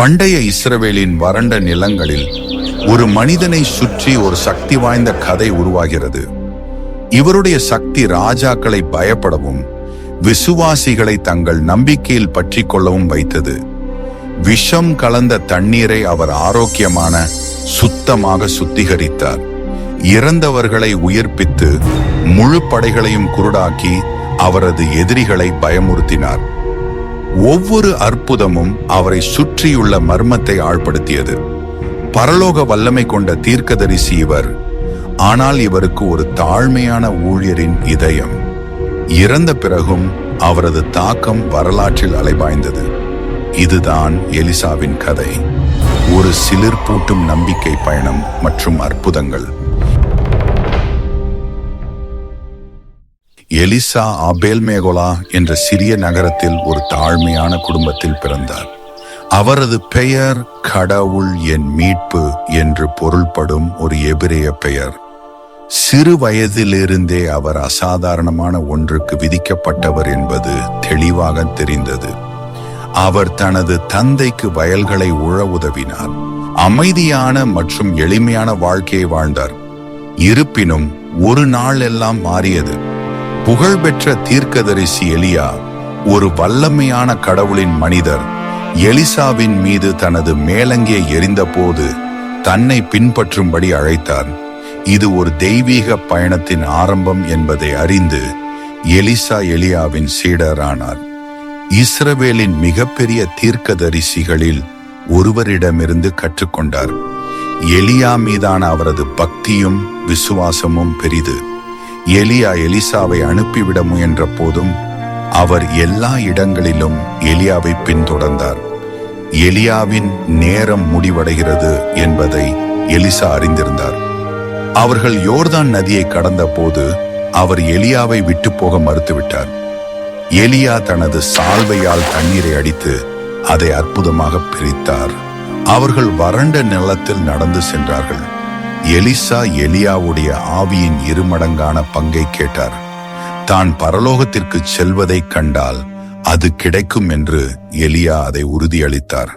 பண்டைய இஸ்ரவேலின் வறண்ட நிலங்களில் ஒரு மனிதனை சுற்றி ஒரு சக்தி வாய்ந்த கதை உருவாகிறது. இவருடைய சக்தி ராஜாக்களை பயப்படவும் விசுவாசிகளை தங்கள் நம்பிக்கையில் பற்றி கொள்ளவும் வைத்தது. விஷம் கலந்த தண்ணீரை அவர் ஆரோக்கியமான சுத்தமாக சுத்திகரித்தார். இறந்தவர்களை உயிர்ப்பித்து முழு படைகளையும் குருடாக்கி அவரது எதிரிகளை பயமுறுத்தினார். ஒவ்வொரு அற்புதமும் அவரை சுற்றியுள்ள மர்மத்தை ஆழ்படுத்தியது. பரலோக வல்லமை கொண்ட தீர்க்கதரிசி இவர் ஆனால் இவருக்கு ஒரு தாழ்மையான ஊழியரின் இதயம். இறந்த பிறகும் அவரது தாக்கம் வரலாற்றில் அலைபாய்ந்தது. இதுதான் எலிசாவின் கதை. ஒரு சிலிர்ப்பூட்டும் நம்பிக்கை பயணம் மற்றும் அற்புதங்கள். எலிசா அபேல்மேகோலா என்ற சிறிய நகரத்தில் ஒரு தாழ்மையான குடும்பத்தில் பிறந்தார். அவரது பெயர் கடவுள் என் மீட்பு என்று பொருள்படும் ஒரு எபிரேய பெயர். சிறு வயதிலிருந்தே அவர் அசாதாரணமான ஒன்றுக்கு விதிக்கப்பட்டவர் என்பது தெளிவாக தெரிந்தது. அவர் தனது தந்தைக்கு வயல்களை உழ உதவினார். அமைதியான மற்றும் எளிமையான வாழ்க்கையை வாழ்ந்தார். இருப்பினும் ஒரு நாள் எல்லாம் மாறியது. புகழ்பெற்ற தீர்க்கதரிசி எலியா ஒரு வல்லமையான கடவுளின் மனிதர் எலிசாவின் மீது தனது மேலங்கே எரிந்தபோது தன்னை பின்பற்றும்படி அழைத்தார். இது ஒரு தெய்வீக பயணத்தின் ஆரம்பம் என்பதை அறிந்து எலிசா எலியாவின் சீடரானார். இஸ்ரவேலின் மிகப்பெரிய தீர்க்கதரிசிகளில் ஒருவரிடமிருந்து கற்றுக்கொண்டார். எலியா மீதான அவரது பக்தியும் விசுவாசமும் பெரிது. எலியா எலிசாவை அனுப்பிவிட முயன்ற போதும் அவர் எல்லா இடங்களிலும் எலியாவை பின்தொடர்ந்தார். எலியாவின் நேரம் முடிவடைகிறது என்பதை எலிசா அறிந்திருந்தார். அவர்கள் யோர்தான் நதியை கடந்த போது அவர் எலியாவை விட்டு போக மறுத்துவிட்டார். எலியா தனது சால்வையால் தண்ணீரை அடித்து அதை அற்புதமாக பிரித்தார். அவர்கள் வறண்ட நிலத்தில் நடந்து சென்றார்கள். எலிசா எலியாவுடைய ஆவியின் இருமடங்கான பங்கை கேட்டார். தான் பரலோகத்திற்கு செல்வதைக் கண்டால் அது கிடைக்கும் என்று எலியா அதை உறுதியளித்தார்.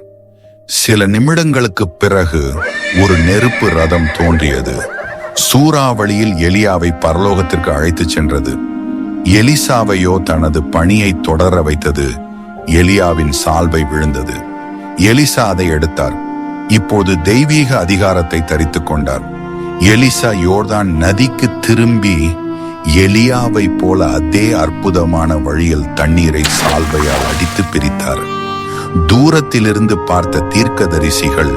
சில நிமிடங்களுக்கு பிறகு ஒரு நெருப்பு ரதம் தோன்றியது. சூறாவளியில் எலியாவை பரலோகத்திற்கு அழைத்துச் சென்றது. எலிசாவையோ தனது பணியை தொடர வைத்தது எலியாவின் சால்வை விழுந்தது. எலிசா அதை எடுத்தார். இப்போது தெய்வீக அதிகாரத்தை தரித்துக் கொண்டார். எலிசா யோர்தான் நதிக்கு திரும்பி எலியாவை போல அதே அற்புதமான வழியில் தண்ணீரை சால்வையால் அடித்து பிரித்தார். தூரத்திலிருந்து பார்த்த தீர்க்கதரிசிகள்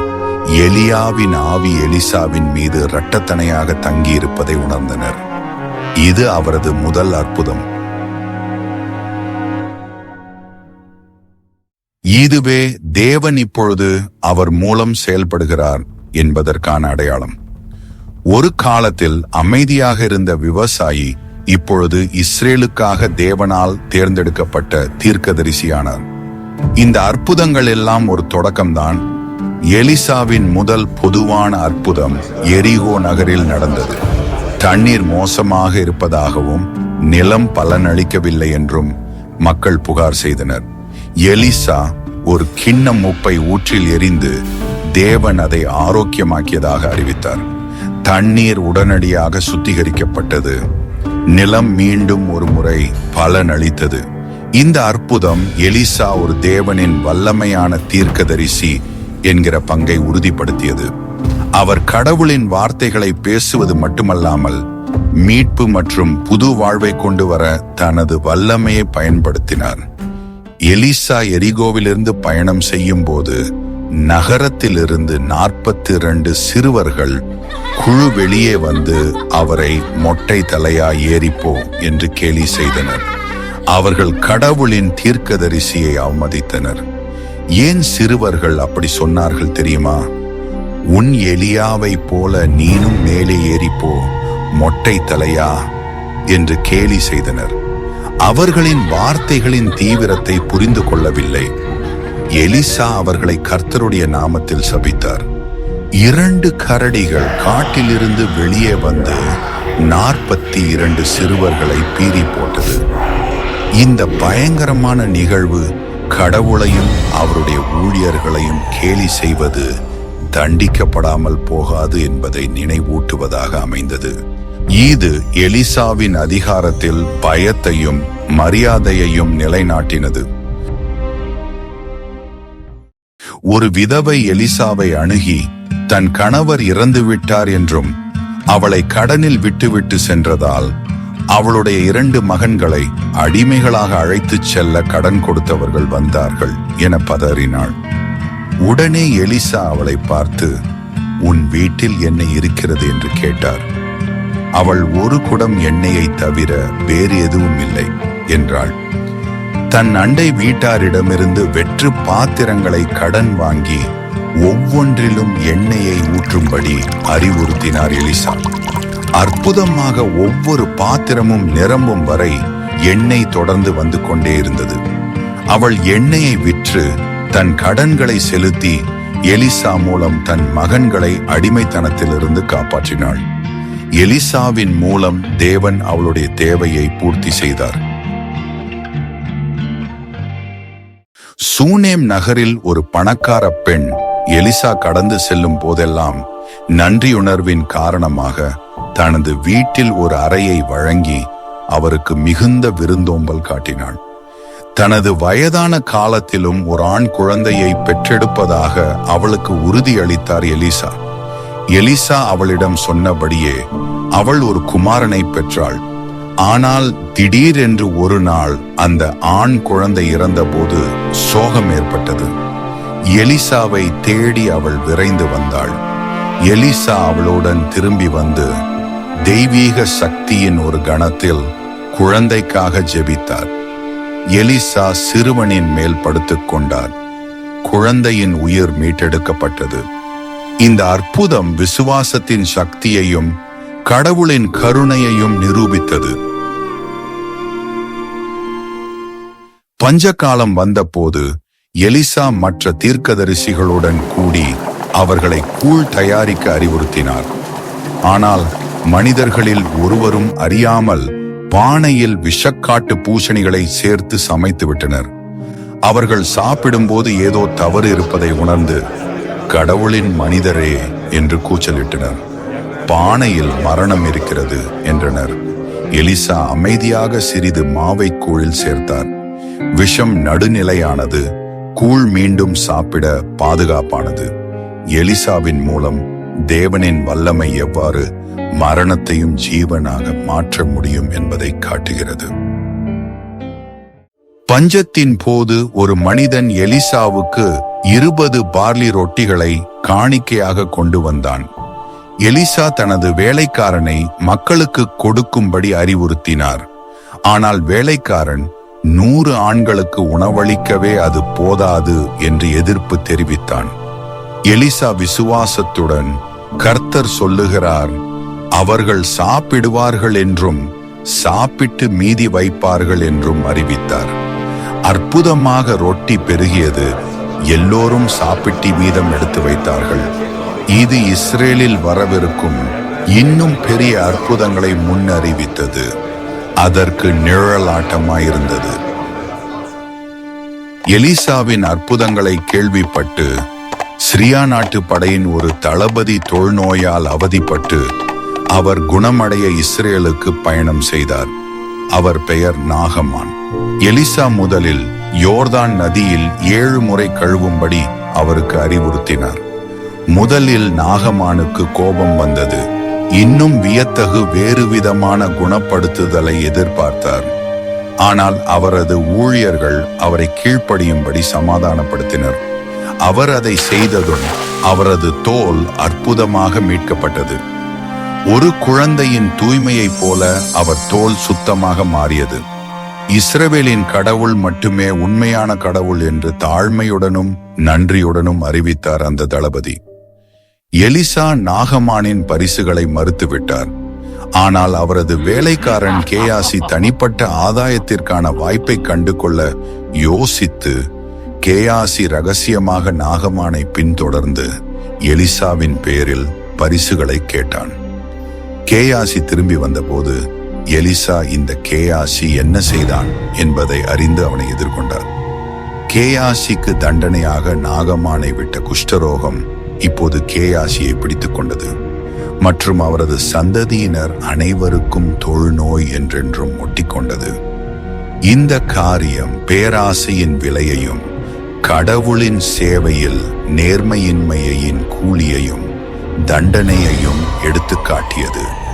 எலியாவின் ஆவி எலிசாவின் மீது இரட்டத்தனையாக தங்கியிருப்பதை உணர்ந்தனர். இது அவரது முதல் அற்புதம். இதுவே தேவன் இப்பொழுது அவர் மூலம் செயல்படுகிறார் என்பதற்கான அடையாளம். ஒரு காலத்தில் அமைதியாக இருந்த விவசாயி இப்பொழுது இஸ்ரேலுக்காக தேவனால் தேர்ந்தெடுக்கப்பட்ட தீர்க்கதரிசியானார். இந்த அற்புதங்கள் எல்லாம் ஒரு தொடக்கம்தான். எலிசாவின் முதல் பொதுவான அற்புதம் எரிகோ நகரில் நடந்தது. தண்ணீர் மோசமாக இருப்பதாகவும் நிலம் பலனளிக்கவில்லை என்றும் மக்கள் புகார் செய்தனர். எலிசா ஒரு கிண்ணம் உப்பை ஊற்றில் எரிந்து தேவன் அதை ஆரோக்கியமாக்கியதாக அறிவித்தார். தண்ணீர் உடனடியாக சுத்திகரிக்கப்பட்டது. நிலம் மீண்டும் ஒரு முறை பலனளித்தது. இந்த அற்புதம் எலிசா ஒரு தேவனின் வல்லமையான தீர்க்கதரிசி என்கிற பங்கை உறுதிப்படுத்தியது. அவர் கடவுளின் வார்த்தைகளை பேசுவது மட்டுமல்லாமல் மீட்பு மற்றும் புது வாழ்வை கொண்டு வர தனது வல்லமையை பயன்படுத்தினார். எலிசா எரிகோவிலிருந்து பயணம் செய்யும் போது நகரத்திலிருந்து நாற்பத்தி இரண்டு சிறுவர்கள் குழு வெளியே வந்து அவரை மொட்டை தலையா ஏறிப்போ என்று கேலி செய்தனர். அவர்கள் கடவுளின் தீர்க்கதரிசியை அவமதித்தனர். ஏன் சிறுவர்கள் அப்படி சொன்னார்கள் தெரியுமா? உன் எலியாவை போல நீனும் மேலே ஏறிப்போ மொட்டை தலையா? என்று கேலி செய்தனர். அவர்களின் வார்த்தைகளின் தீவிரத்தை புரிந்து கொள்ளவில்லை. எலிசா அவர்களை கர்த்தருடைய நாமத்தில் சபித்தார். இரண்டு கரடிகள் காட்டிலிருந்து வெளியே வந்து நாற்பத்தி இரண்டு சிறுவர்களை பீறி போட்டது. இந்த பயங்கரமான நிகழ்வு கடவுளையும் அவருடைய ஊழியர்களையும் கேலி செய்வது தண்டிக்கப்படாமல் போகாது என்பதை நினைவூட்டுவதாக அமைந்தது. இது எலிசாவின் அதிகாரத்தில் பயத்தையும் மரியாதையையும் நிலைநாட்டினது. ஒரு விதவை எலிசாவை அணுகி தன் கணவர் இறந்து விட்டார் என்றும் அவளை கடனில் விட்டுவிட்டு சென்றதால் அவளுடைய இரண்டு மகன்களை அடிமைகளாக அழைத்துச் செல்ல கடன் கொடுத்தவர்கள் வந்தார்கள் என பதறினாள். உடனே எலிசா அவளை பார்த்து உன் வீட்டில் என்ன இருக்கிறது என்று கேட்டார். அவள் ஒரு குடம் எண்ணெயை தவிர வேறு எதுவும் இல்லை. என்றாள். தன் அண்டை வீட்டாரிடமிருந்து வெற்று பாத்திரங்களை கடன் வாங்கி ஒவ்வொன்றிலும் எண்ணெயை ஊற்றும்படி அறிவுறுத்தினார் எலிசா. அற்புதமாக ஒவ்வொரு பாத்திரமும் நிரம்பும் வரை எண்ணெய் தொடர்ந்து வந்து கொண்டே இருந்தது. அவள் எண்ணெயை விற்று தன் கடன்களை செலுத்தி எலிசா மூலம் தன் மகன்களை அடிமைத்தனத்திலிருந்து காப்பாற்றினாள். எலிசாவின் மூலம் தேவன் அவளுடைய தேவையை பூர்த்தி செய்தார். சூனேம் நகரில் ஒரு பணக்கார பெண் எலிசா கடந்து செல்லும் போதெல்லாம் நன்றியுணர்வின் காரணமாக தனது வீட்டில் ஒரு அறையை வழங்கி அவருக்கு மிகுந்த விருந்தோம்பல் காட்டினாள். தனது வயதான காலத்திலும் ஒரு ஆண் குழந்தையை பெற்றெடுப்பதாக அவளுக்கு உறுதியளித்தார் எலிசா. எலிசா அவளிடம் சொன்னபடியே அவள் ஒரு குமாரனை பெற்றாள். ஆனால் திடீரென்று ஒரு நாள் அந்த ஆண் குழந்தை இறந்தபோது சோகம் ஏற்பட்டது. எலிசாவை தேடி அவள் விரைந்து வந்தாள். எலிசா அவளுடன் திரும்பி வந்து தெய்வீக சக்தியின் ஒரு கணத்தில் குழந்தைக்காக ஜெபித்தார். எலிசா சிறுவனின் மேல் படுத்துக் கொண்டார். குழந்தையின் உயிர் மீட்டெடுக்கப்பட்டது. இந்த அற்புதம் விசுவாசத்தின் சக்தியையும் கடவுளின் கருணையையும் நிரூபித்தது. பஞ்சகாலம் வந்தபோது எலிசா மற்ற தீர்க்கதரிசிகளுடன் கூடி அவர்களை கூழ் தயாரிக்க அறிவுறுத்தினார். ஆனால் மனிதர்களில் ஒருவரும் அறியாமல் பானையில் விஷக்காட்டு பூசணிகளை சேர்த்து சமைத்து விட்டனர். அவர்கள் சாப்பிடும்போது ஏதோ தவறு இருப்பதை உணர்ந்து கடவுளின் மனிதரே என்று கூச்சலிட்டனர். பானையில் மரணம் இருக்கிறது என்றனர். எலிசா அமைதியாக சிறிது மாவை கூழில் சேர்த்தார். விஷம் நடுநிலையானது கூழ் மீண்டும் சாப்பிட பாதுகாப்பானது. எலிசாவின் மூலம் தேவனின் வல்லமை எவ்வாறு மரணத்தையும் ஜீவனாக மாற்ற முடியும் என்பதை காட்டுகிறது. பஞ்சத்தின் போது ஒரு மனிதன் எலிசாவுக்கு இருபது பார்லி ரொட்டிகளை காணிக்கையாக கொண்டு வந்தான். எலிசா தனது வேலைக்காரனை மக்களுக்கு கொடுக்கும்படி அறிவுறுத்தினார். ஆனால் வேலைக்காரன் நூறு ஆண்களுக்கு உணவளிக்கவே அது போதாது என்று எதிர்ப்பு தெரிவித்தான். எலிசா விசுவாசத்துடன் கர்த்தர் சொல்லுகிறார் அவர்கள் சாப்பிடுவார்கள் என்றும் சாப்பிட்டு மீதி வைப்பார்கள் என்றும் அறிவித்தார். அற்புதமாக ரொட்டி பெருகியது எல்லோரும் சாப்பிட்டு மீதம் எடுத்து வைத்தார்கள். இது இஸ்ரேலில் வரவிருக்கும் இன்னும் பெரிய அற்புதங்களை முன்னறிவித்தது. அதற்கு நிழலாட்டமாயிருந்தது. எலிசாவின் அற்புதங்களை கேள்விப்பட்டு சிரியா நாட்டு படையின் ஒரு தளபதி தொழுநோயால் அவதிப்பட்டு அவர் குணமடைய இஸ்ரேலுக்கு பயணம் செய்தார். அவர் பெயர் நாகமான். எலிசா முதலில் யோர்தான் நதியில் ஏழு முறை கழுவும்படி அவருக்கு அறிவுறுத்தினார். முதலில் நாகமானுக்கு கோபம் வந்தது. இன்னும் வியத்தகு வேறு விதமான குணப்படுத்துதலை எதிர்பார்த்தார். ஆனால் அவரது ஊழியர்கள் அவரை கீழ்ப்படியும்படி சமாதானப்படுத்தினர். அவர் அதை செய்ததும் அவரது தோல் அற்புதமாக மீட்கப்பட்டது. ஒரு குழந்தையின் தூய்மையைப் போல அவர் தோல் சுத்தமாக மாறியது. இஸ்ரவேலின் கடவுள் மட்டுமே உண்மையான கடவுள் என்று தாழ்மையுடனும் நன்றியுடனும் அறிவித்தார் அந்த தளபதி. எலிசா நாகமானின் பரிசுகளை மறுத்துவிட்டார். ஆனால் அவரது வேலைக்காரன் கேயாசி தனிப்பட்ட ஆதாயத்திற்கான வாய்ப்பை கண்டு கொள்ள யோசித்து கேயாசி ரகசியமாக நாகமானை பின்தொடர்ந்து எலிசாவின் பேரில் பரிசுகளை கேட்டான். கேயாசி திரும்பி வந்தபோது எலிசா இந்த கேயாசி என்ன செய்தான் என்பதை அறிந்து அவனை எதிர்கொண்டார். கேயாசிக்கு தண்டனையாக நாகமானை விட்ட குஷ்டரோகம் இப்போது கேயாசியை பிடித்துக் கொண்டது. மற்றும் அவரது சந்ததியினர் அனைவருக்கும் தொழுநோய் என்றென்றும் ஒட்டிக்கொண்டது. இந்த காரியம் பேராசையின் விலையையும் கடவுளின் சேவையில் நேர்மையின்மையின் கூலியையும் தண்டனையையும் எடுத்துக்காட்டியது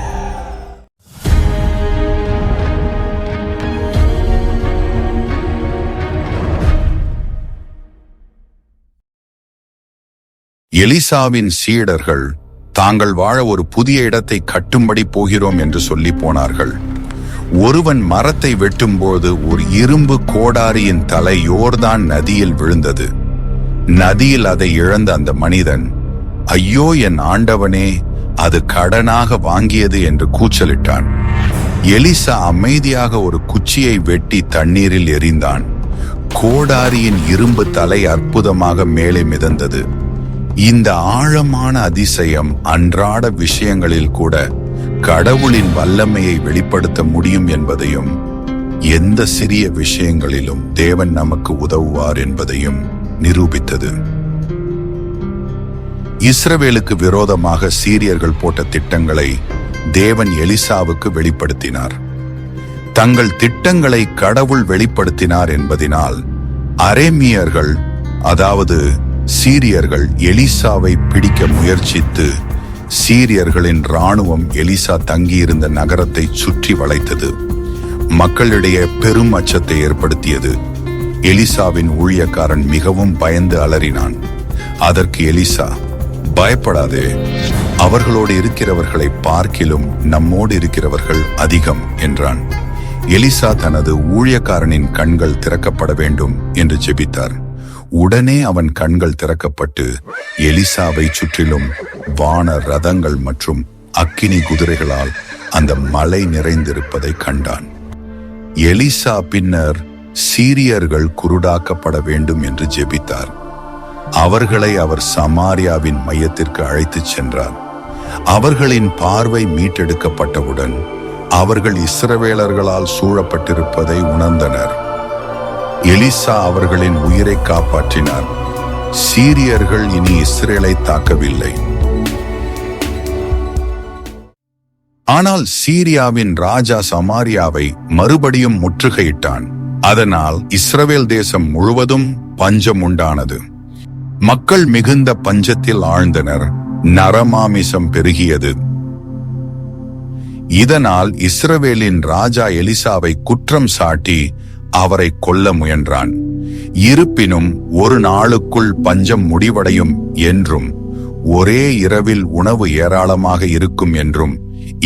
எலிசாவின் சீடர்கள் தாங்கள் வாழ ஒரு புதிய இடத்தை கட்டும்படி போகிறோம் என்று சொல்லி போனார்கள். ஒருவன் மரத்தை வெட்டும்போது ஒரு இரும்பு கோடாரியின் தலை யோர்தான் நதியில் விழுந்தது. நதியில் அதை இழந்த அந்த மனிதன் ஐயோ என் ஆண்டவனே அது கடனாக வாங்கியது என்று கூச்சலிட்டான். எலிசா அமைதியாக ஒரு குச்சியை வெட்டி தண்ணீரில் எறிந்தான். கோடாரியின் இரும்பு தலை அற்புதமாக மேலே மிதந்தது. இந்த ஆழமான அதிசயம் அன்றாட விஷயங்களில் கூட கடவுளின் வல்லமையை வெளிப்படுத்த முடியும் என்பதையும் எந்த சிறிய விஷயங்களிலும் தேவன் நமக்கு உதவுவார் என்பதையும் நிரூபித்தது. இஸ்ரவேலுக்கு விரோதமாக சீரியர்கள் போட்ட திட்டங்களை தேவன் எலிசாவுக்கு வெளிப்படுத்தினார். தங்கள் திட்டங்களை கடவுள் வெளிப்படுத்தினார் என்பதினால் அரேமியர்கள் அதாவது சீரியர்கள் எலிசாவை பிடிக்க முயற்சித்து சீரியர்களின் ராணுவம் எலிசா தங்கியிருந்த நகரத்தை சுற்றி வளைத்தது. மக்களிடையே பெரும் அச்சத்தை ஏற்படுத்தியது. எலிசாவின் ஊழியக்காரன் மிகவும் பயந்து அலறினான். அதற்கு எலிசா பயப்படாதே. அவர்களோடு இருக்கிறவர்களை பார்க்கிலும் நம்மோடு இருக்கிறவர்கள் அதிகம் என்றான். எலிசா தனது ஊழியக்காரனின் கண்கள் திறக்கப்பட வேண்டும் என்று ஜெபித்தார். உடனே அவன் கண்கள் திறக்கப்பட்டு எலிசாவை சுற்றிலும் வான ரதங்கள் மற்றும் அக்கினி குதிரைகளால் அந்த மலை நிறைந்திருப்பதை கண்டான். எலிசா பின்னர் சீரியர்கள் குருடாக்கப்பட வேண்டும் என்று ஜெபித்தார். அவர்களை அவர் சமாரியாவின் மையத்திற்கு அழைத்துச் சென்றார். அவர்களின் பார்வை மீட்டெடுக்கப்பட்டவுடன் அவர்கள் இஸ்ரவேலர்களால் சூழப்பட்டிருப்பதை உணர்ந்தனர். எலிசா அவர்களின் உயிரை காப்பாற்றினார். சீரியர்கள் இனி இஸ்ரேலை தாக்கவில்லை. ஆனால் சீரியாவின் ராஜா சமாரியாவை மறுபடியும் முற்றுகையிட்டான். அதனால் இஸ்ரவேல் தேசம் முழுவதும் பஞ்சம் உண்டானது மக்கள் மிகுந்த பஞ்சத்தில் ஆழ்ந்தனர். நரமாமிசம் பெருகியது. இதனால் இஸ்ரவேலின் ராஜா எலிசாவை குற்றம் சாட்டி அவரை கொல்ல முயன்றான். இருப்பினும் ஒரு நாளுக்குள் பஞ்சம் முடிவடையும் என்றும் ஒரே இரவில் உணவு ஏராளமாக இருக்கும் என்றும்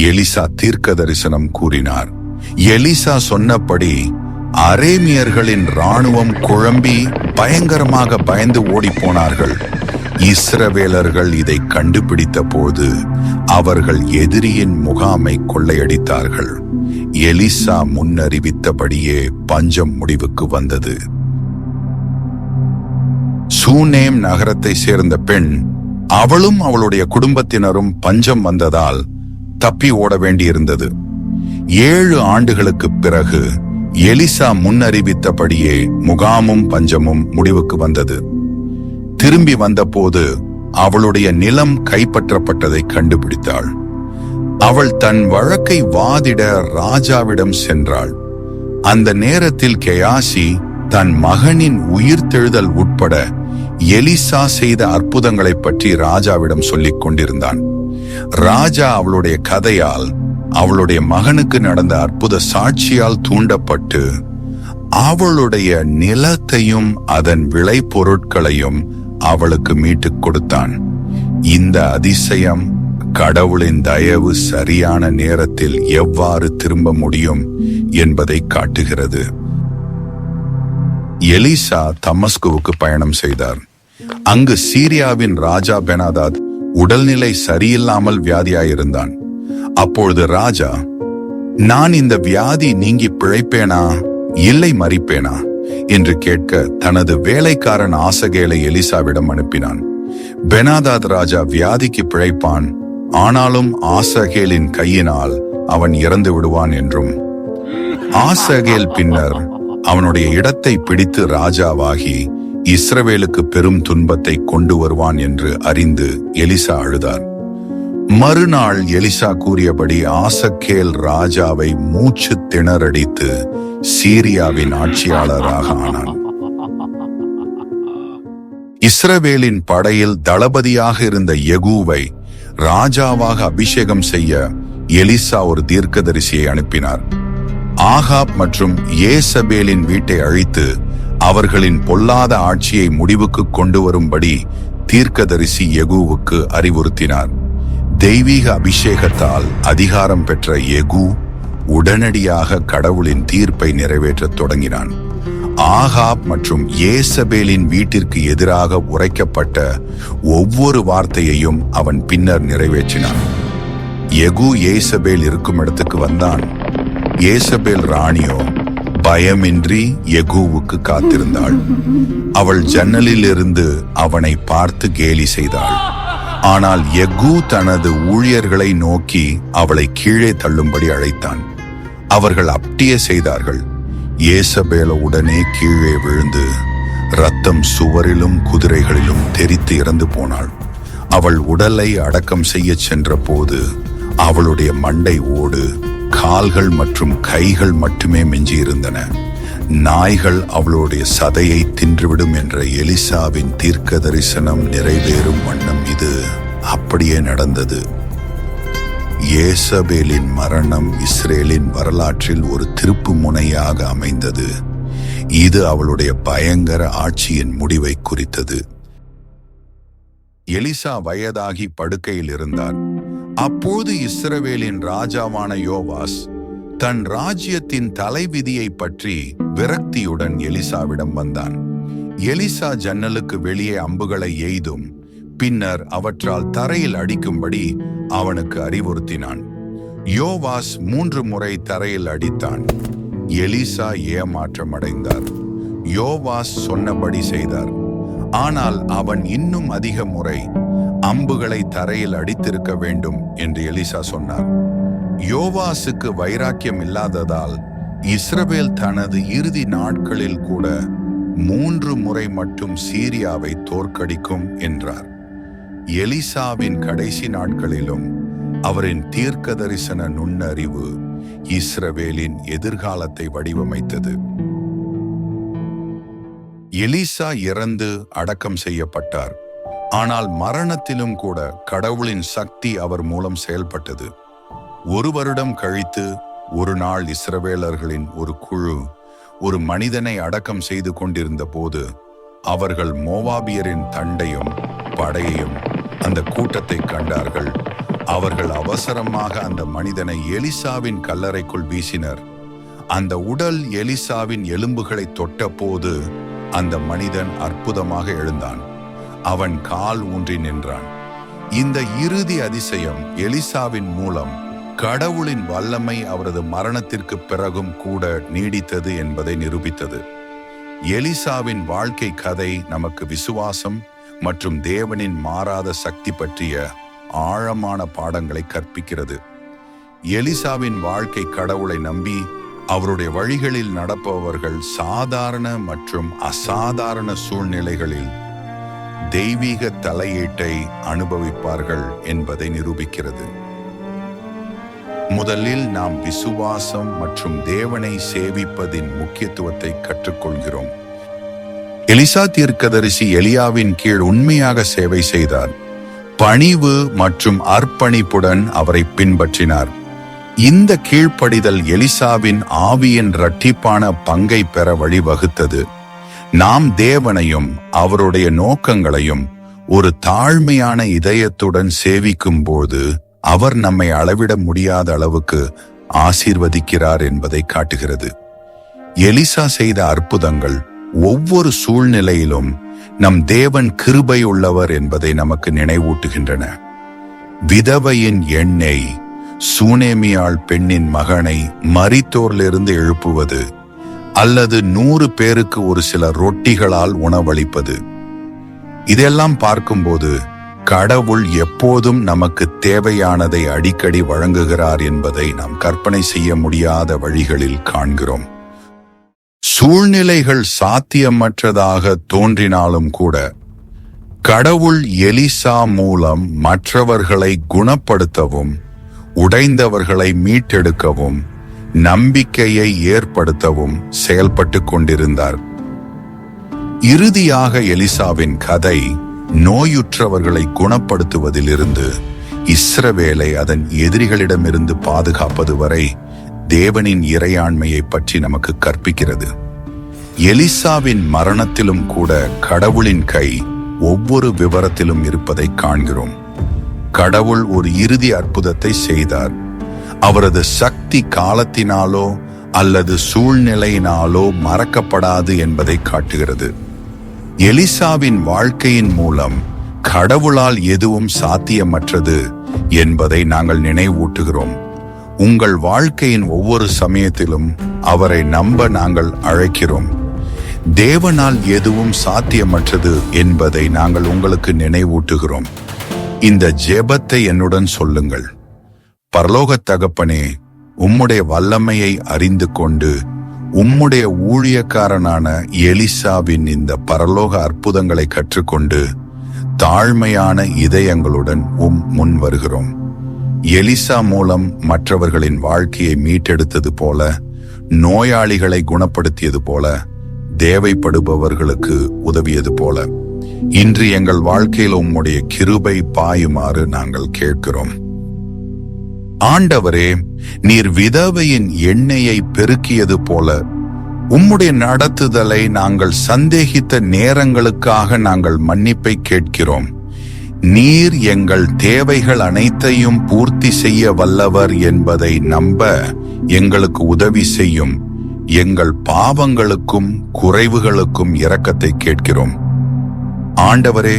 எலிசா தீர்க்க தரிசனம் கூறினார். எலிசா சொன்னபடி அரேமியர்களின் ராணுவம் குழம்பி பயங்கரமாக பயந்து ஓடிப்போனார்கள் இஸ்ரவேலர்கள் இதை கண்டுபிடித்த போது அவர்கள் எதிரியின் முகாமை கொள்ளையடித்தார்கள். எலிசா முன்னறிவித்தபடியே பஞ்சம் முடிவுக்கு வந்தது. சூனேம் நகரத்தை சேர்ந்த பெண் அவளும் அவளுடைய குடும்பத்தினரும் பஞ்சம் வந்ததால் தப்பி ஓட வேண்டியிருந்தது. ஏழு ஆண்டுகளுக்கு பிறகு எலிசா முன்னறிவித்தபடியே முகாமும் பஞ்சமும் முடிவுக்கு வந்தது. திரும்பி வந்தபோது அவளுடைய நிலம் கைப்பற்றப்பட்டதை கண்டுபிடித்தாள். அவள் தன் வழக்கை வாதிட ராஜாவிடம் சென்றாள். அந்த நேரத்தில் கெயாசி தன் மகனின் உயிர்த்தெழுதல் உட்பட எலிசா செய்த அற்புதங்களைப் பற்றி ராஜாவிடம் சொல்லிக் கொண்டிருந்தான். ராஜா அவளுடைய கதையால் அவளுடைய மகனுக்கு நடந்த அற்புத சாட்சியால் தூண்டப்பட்டு அவளுடைய நிலத்தையும் அதன் விளை பொருட்களையும் அவளுக்கு மீட்டுக் கொடுத்தான். இந்த அதிசயம் கடவுளின் தயவு சரியான நேரத்தில் எவ்வாறு திரும்ப முடியும் என்பதை காட்டுகிறது. எலிசா தமஸ்குவுக்கு பயணம் செய்தார். அங்கு சீரியாவின் ராஜா பெனாதாத் உடல்நிலை சரியில்லாமல் வியாதியாயிருந்தான். அப்பொழுது ராஜா நான் இந்த வியாதி நீங்கி பிழைப்பேனா? இல்லை மறிப்பேனா? என்று கேட்க தனது வேலைக்காரன் ஆசகேலை எலிசாவிடம் அனுப்பினான். பெனாதாத் ராஜா வியாதிக்கு பிழைப்பான். ஆனாலும் ஆசகேலின் கையினால் அவன் இறந்து விடுவான் என்றும். ஆசகேல் பின்னர் அவனுடைய இடத்தை பிடித்து ராஜாவாகி இஸ்ரவேலுக்கு பெரும் துன்பத்தை கொண்டு வருவான் என்று அறிந்து எலிசா அழுதார் மறுநாள் எலிசா கூறியபடி ஆசக்கேல் ராஜாவை மூச்சு திணறடித்து சீரியாவின் ஆட்சியாளராக ஆனான். இஸ்ரவேலின் படையில் தளபதியாக இருந்த யெகூவை ராஜாவாக அபிஷேகம் செய்ய எலிசா ஒரு தீர்க்கதரிசியை அனுப்பினார். ஆகாப் மற்றும் ஏசபேலின் வீட்டை அழித்து அவர்களின் பொல்லாத ஆட்சியை முடிவுக்கு கொண்டு வரும்படி தீர்க்கதரிசி யெகூவுக்கு அறிவுறுத்தினார். தெய்வீக அபிஷேகத்தால் அதிகாரம் பெற்ற எகு உடனடியாக கடவுளின் தீர்ப்பை நிறைவேற்றத் தொடங்கினான். ஆகாப் மற்றும் ஏசபேலின் வீட்டிற்கு எதிராக உரைக்கப்பட்ட ஒவ்வொரு வார்த்தையையும் அவன் பின்னர் நிறைவேற்றினான். எகு ஏசபேல் இருக்கும் இடத்துக்கு வந்தான். ஏசபேல் ராணியோ பயமின்றி எகுவுக்கு காத்திருந்தாள். அவள் ஜன்னலிலிருந்து அவனை பார்த்து கேலி செய்தாள். ஆனால் எகு தனது ஊழியர்களை நோக்கி அவளை கீழே தள்ளும்படி அழைத்தான். அவர்கள் அப்படியே செய்தார்கள். ஏசபேல உடனே கீழே விழுந்து ரத்தம் சுவரிலும் குதிரைகளிலும் தெரித்து இறந்து போனாள். அவள் உடலை அடக்கம் செய்யச் சென்றபோது அவளுடைய மண்டை ஓடு கால்கள் மற்றும் கைகள் மட்டுமே மிஞ்சியிருந்தன. நாய்கள் அவளுடைய சதையை தின்றுவிடும் என்ற எலிசாவின் தீர்க்க தரிசனம் நிறைவேறும் வண்ணம் இது. அப்படியே நடந்தது. ஏசபேலின் மரணம் இஸ்ரேலின் வரலாற்றில் ஒரு திருப்பு முனையாக அமைந்தது. இது அவளுடைய பயங்கர ஆட்சியின் முடிவை குறித்தது. எலிசா வயதாகி படுக்கையில் இருந்தார் அப்போது இஸ்ரவேலின் ராஜாவான யோவாஸ் தன் ராஜ்யத்தின் தலைவிதியை பற்றி விரக்தியுடன் எலிசாவிடம் வந்தான். எலிசா ஜன்னலுக்கு வெளியே அம்புகளை எய்தும் பின்னர் அவற்றால் தரையில் அடிக்கும்படி அவனுக்கு அறிவுறுத்தினான். யோவாஸ் மூன்று முறை தரையில் அடித்தான். எலிசா ஏமாற்றம் அடைந்தார். யோவாஸ் சொன்னபடி செய்தார். ஆனால் அவன் இன்னும் அதிக முறை அம்புகளை தரையில் அடித்திருக்க வேண்டும் என்று எலிசா சொன்னார். யோவாசுக்கு வைராக்கியம் இல்லாததால் இஸ்ரவேல் தனது இறுதி நாட்களில் கூட மூன்று முறை மட்டும் சீரியாவை தோற்கடிக்கும் என்றார். எலிசாவின் கடைசி நாட்களிலும் அவரின் தீர்க்க தரிசன நுண்ணறிவு இஸ்ரவேலின் எதிர்காலத்தை வடிவமைத்தது. எலிசா இறந்து அடக்கம் செய்யப்பட்டார். ஆனால் மரணத்திலும் கூட கடவுளின் சக்தி அவர் மூலம் செயல்பட்டது. ஒரு வருடம் கழித்து ஒரு நாள் இஸ்ரவேலர்களின் ஒரு குழு ஒரு மனிதனை அடக்கம் செய்து கொண்டிருந்த போது அவர்கள் மோவாபியரின் தண்டையும் படையையும் அந்த கூட்டத்தை கண்டார்கள். அவர்கள் அவசரமாக அந்த மனிதனை எலிசாவின் கல்லறைக்குள் வீசினர். அந்த உடல் எலிசாவின் எலும்புகளை தொட்டபோது அந்த மனிதன் அற்புதமாக எழுந்தான். அவன் கால் ஊன்றி நின்றான். இந்த இறுதி அதிசயம் எலிசாவின் மூலம் கடவுளின் வல்லமை அவரது மரணத்திற்கு பிறகும் கூட நீடித்தது என்பதை நிரூபித்தது. எலிசாவின் வாழ்க்கை கதை நமக்கு விசுவாசம் மற்றும் தேவனின் மாறாத சக்தி பற்றிய ஆழமான பாடங்களை கற்பிக்கிறது. எலிசாவின் வாழ்க்கை கடவுளை நம்பி அவருடைய வழிகளில் நடப்பவர்கள் சாதாரண மற்றும் அசாதாரண சூழ்நிலைகளில் தெய்வீக தலையீட்டை அனுபவிப்பார்கள் என்பதை நிரூபிக்கிறது. முதலில் நாம் விசுவாசம் மற்றும் தேவனை சேவிப்பதின் முக்கியத்துவத்தை கற்றுக்கொள்கிறோம். எலிசா தீர்க்கதரிசி எலியாவின் கீழ் உண்மையாக சேவை செய்தார். பணிவு மற்றும் அர்ப்பணிப்புடன் அவரை பின்பற்றினார். இந்த கீழ்ப்படிதல் எலிசாவின் ஆவியின் இரட்டிப்பான பங்கை பெற வழிவகுத்தது. நாம் தேவனையும் அவருடைய நோக்கங்களையும் ஒரு தாழ்மையான இதயத்துடன் சேவிக்கும் போது அவர் நம்மை அளவிட முடியாத அளவுக்கு ஆசீர்வதிக்கிறார் என்பதை காட்டுகிறது. எலிசா செய்த அற்புதங்கள் ஒவ்வொரு சூழ்நிலையிலும் நம் தேவன் கிருபை உள்ளவர் என்பதை நமக்கு நினைவூட்டுகின்றன. விதவையின் எண்ணெய் சூனேமியாள் பெண்ணின் மகனை மரித்தோரிலிருந்து எழுப்புவது அல்லது நூறு பேருக்கு ஒரு சில ரொட்டிகளால் உணவளிப்பது. இதெல்லாம் பார்க்கும்போது கடவுள் எப்போதும் நமக்கு தேவையானதை அடிக்கடி வழங்குகிறார் என்பதை நாம் கற்பனை செய்ய முடியாத வழிகளில் காண்கிறோம். சூழ்நிலைகள் சாத்தியமற்றதாக தோன்றினாலும் கூட கடவுள் எலிசா மூலம் மற்றவர்களை குணப்படுத்தவும் உடைந்தவர்களை மீட்டெடுக்கவும் நம்பிக்கையை ஏற்படுத்தவும் செயல்பட்டு கொண்டிருந்தார். இறுதியாக எலிசாவின் கதை நோயுற்றவர்களை குணப்படுத்துவதிலிருந்து இஸ்ரவேலை அதன் எதிரிகளிடமிருந்து பாதுகாப்பது வரை தேவனின் இறையாண்மையை பற்றி நமக்கு கற்பிக்கிறது. எலிசாவின் மரணத்திலும் கூட கடவுளின் கை ஒவ்வொரு விவரத்திலும் இருப்பதை காண்கிறோம். கடவுள் ஒரு இறுதி அற்புதத்தை செய்தார். அவரது சக்தி காலத்தினாலோ அல்லது சூழ்நிலையினாலோ மறக்கப்படாது என்பதை காட்டுகிறது. எலிசாவின் வாழ்க்கையின் மூலம் கடவுளால் எதுவும் சாத்தியமற்றது என்பதை நாங்கள் நினைவூட்டுகிறோம். உங்கள் வாழ்க்கையின் ஒவ்வொரு சமயத்திலும் அவரை நம்ப நாங்கள் அழைக்கிறோம். தேவனால் எதுவும் சாத்தியமற்றது என்பதை நாங்கள் உங்களுக்கு நினைவூட்டுகிறோம். இந்த ஜெபத்தை என்னுடன் சொல்லுங்கள். பரலோகத் தகப்பனே உம்முடைய வல்லமையை அறிந்து கொண்டு உம்முடைய ஊழியக்காரனான எலிசாவின் இந்த பரலோக அற்புதங்களை கற்றுக்கொண்டு தாழ்மையான இதயங்களுடன் உம் முன் வருகிறோம். எலிசா மூலம் மற்றவர்களின் வாழ்க்கையை மீட்டெடுத்தது போல நோயாளிகளை குணப்படுத்தியது போல தேவைப்படுபவர்களுக்கு உதவியது போல. இன்று எங்கள் வாழ்க்கையில் உம்முடைய கிருபை பாயுமாறு நாங்கள் கேட்கிறோம். ஆண்டவரே நீர் விதவையின் எண்ணெயை பெருக்கியது போல உம்முடைய நடத்துதலை நாங்கள் சந்தேகித்த நேரங்களுக்காக நாங்கள் மன்னிப்பை கேட்கிறோம். நீர் எங்கள் தேவைகள் அனைத்தையும் பூர்த்தி செய்ய வல்லவர் என்பதை நம்ப எங்களுக்கு உதவி செய்யும். எங்கள் பாவங்களுக்கும் குறைவுகளுக்கும் இரக்கத்தை கேட்கிறோம். ஆண்டவரே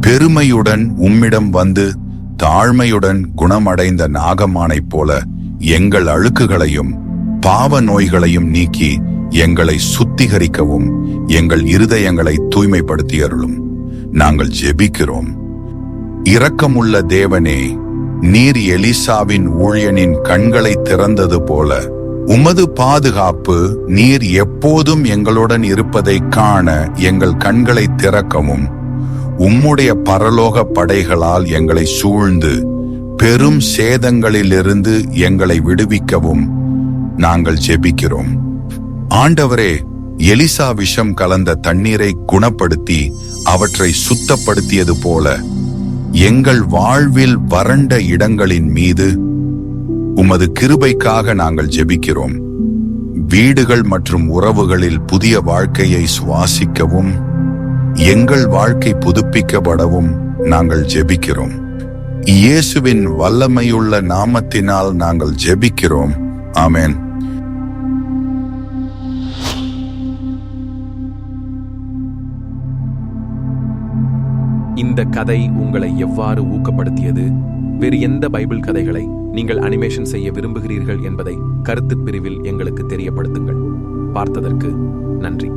பெருமையுடன் உம்மிடம் வந்து தாழ்மையுடன் குணமடைந்த நாகமானைப் போல எங்கள் அழுக்குகளையும் பாவ நோய்களையும் நீக்கி எங்களை சுத்திகரிக்கவும் எங்கள் இருதயங்களை தூய்மைப்படுத்தி அருளும் நாங்கள் ஜெபிக்கிறோம். இரக்கமுள்ள தேவனே நீர் எலிசாவின் ஊழியனின் கண்களை திறந்தது போல உமது பாதுகாப்பு நீர் எப்போதும் எங்களுடன் இருப்பதை காண எங்கள் கண்களை திறக்கவும். உம்முடைய பரலோக படைகளால் எங்களை சூழ்ந்து பெரும் சேதங்களிலிருந்து எங்களை விடுவிக்கவும் நாங்கள் ஜெபிக்கிறோம். ஆண்டவரே எலிசா விஷம் கலந்த தண்ணீரை குணப்படுத்தி அவற்றை சுத்தப்படுத்தியது போல எங்கள் வாழ்வில் வறண்ட இடங்களின் மீது உமது கிருபைக்காக நாங்கள் ஜெபிக்கிறோம். வீடுகள் மற்றும் உறவுகளில் புதிய வாழ்க்கையை சுவாசிக்கவும். எங்கள் வாழ்க்கை புதுப்பிக்கப்படவும் நாங்கள் ஜெபிக்கிறோம். இயேசுவின் வல்லமையுள்ள நாமத்தினால் நாங்கள் ஜெபிக்கிறோம். ஆமேன். இந்த கதை உங்களை எவ்வாறு ஊக்கப்படுத்தியது? வேறு எந்த பைபிள் கதைகளை நீங்கள் அனிமேஷன் செய்ய விரும்புகிறீர்கள் என்பதை கருத்துப் பிரிவில் எங்களுக்கு தெரியப்படுத்துங்கள். பார்த்ததற்கு நன்றி.